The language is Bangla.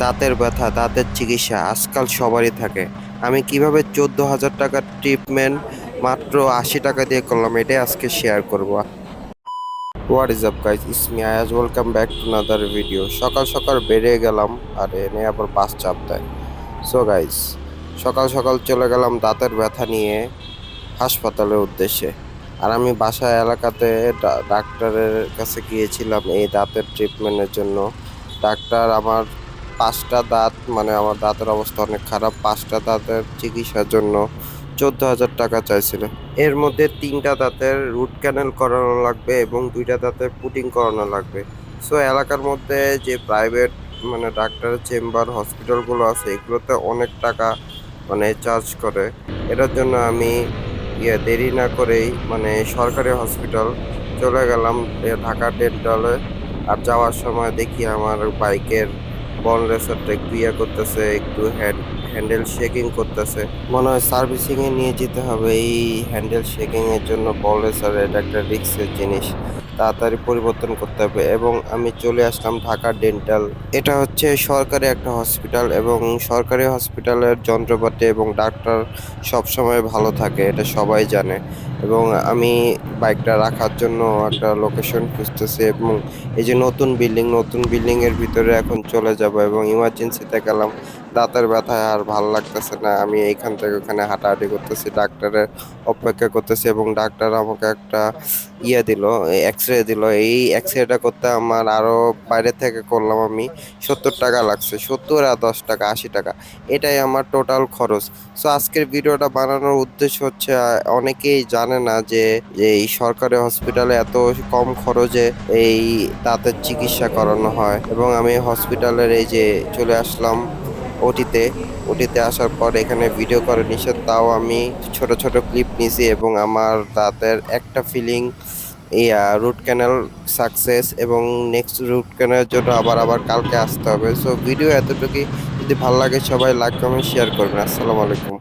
দাঁতের ব্যথা, দাঁতের চিকিৎসা আজকাল সবারই থাকে। আমি কীভাবে চোদ্দ হাজার টাকার ট্রিটমেন্ট মাত্র আশি টাকা দিয়ে করলাম, এটাই আজকে শেয়ার করব। What is up guys is me Ayaz welcome back to another video সকাল সকাল বেরিয়ে গেলাম, আর এনে আবার বাস চাপ দেয় সো গাইজ সকাল সকাল চলে গেলাম দাঁতের ব্যথা নিয়ে হাসপাতালের উদ্দেশ্যে। আর আমি বাসা এলাকাতে ডাক্তারের কাছে গিয়েছিলাম এই দাঁতের ট্রিটমেন্টের জন্য। ডাক্তার আমার পাঁচটা দাঁত মানে আমার দাঁতের অবস্থা অনেক খারাপ। পাঁচটা দাঁতের চিকিৎসার জন্য চোদ্দ হাজার টাকা চাইছিল। এর মধ্যে তিনটা দাঁতের রুট ক্যানেল করানো লাগবে এবং দুইটা দাঁতের পুটিং করানো লাগবে। সো এলাকার মধ্যে যে প্রাইভেট মানে ডাক্তারের চেম্বার হসপিটালগুলো আছে, এগুলোতে অনেক টাকা মানে চার্জ করে। এটার জন্য আমি ইয়ে দেরি না করেই মানে সরকারি হসপিটাল চলে গেলাম ঢাকা ডেন্টালে আর যাওয়ার সময় দেখি আমার বাইকের বন রেসারটা একটু ইয়ে করতেছে, একটু হ্যান্ড হ্যান্ডেল শেকিং করতেছে। মনে হয় সার্ভিসিংয়ে নিয়ে যেতে হবে এই হ্যান্ডেল শেকিংয়ের জন্য বল রেসার এটা একটা রিক্সের জিনিস। তাড়াতাড়ি পরিবর্তন করতে হবে এবং আমি চলে আসলাম ঢাকা ডেন্টাল। এটা হচ্ছে সরকারি একটা হসপিটাল এবং সরকারি হসপিটালের যন্ত্রপাতি এবং ডাক্তার সবসময় ভালো থাকে, এটা সবাই জানে। এবং আমি বাইকটা রাখার জন্য একটা লোকেশন খুঁজতেছি এবং এই যে নতুন বিল্ডিং নতুন বিল্ডিং এর ভিতরে এখন চলে যাব এবং ইমার্জেন্সিতে গেলাম। দাঁতের ব্যথায় আর ভালো লাগতেছে না। আমি এইখান থেকে ওখানে হাঁটাহাঁটি করতেছি ডাক্তারের অপেক্ষা করতেছি এবং ডাক্তার আমাকে একটা ইয়ে দিল এক্স রে দিল। এই এক্স রেটা করতে আমার আরও বাইরে থেকে করলাম আমি সত্তর টাকা লাগছে, সত্তর আর দশ টাকা, আশি টাকা। এটাই আমার টোটাল খরচ। সো আজকের ভিডিওটা বানানোর উদ্দেশ্য হচ্ছে, অনেকেই জানে না যে এই সরকারি হসপিটালে এত কম খরচে এই দাঁতের চিকিৎসা করানো হয়। এবং আমি হসপিটালের এই যে চলে আসলাম ওটিতে ওটিতে আসার পর এখানে ভিডিও করে নিষেধ। তাও আমি ছোট ছোট ক্লিপ নিয়েছি এবং আমার দাঁতের একটা ফিলিং ইয়া রুট ক্যানেল সাকসেস এবং নেক্সট রুট ক্যানেলের জন্য আবার আবার কালকে আসতে হবে। সো ভিডিও এতটুকুই। যদি ভালো লাগে সবাই লাইক কমেন্ট শেয়ার করবেন। আসসালামু আলাইকুম।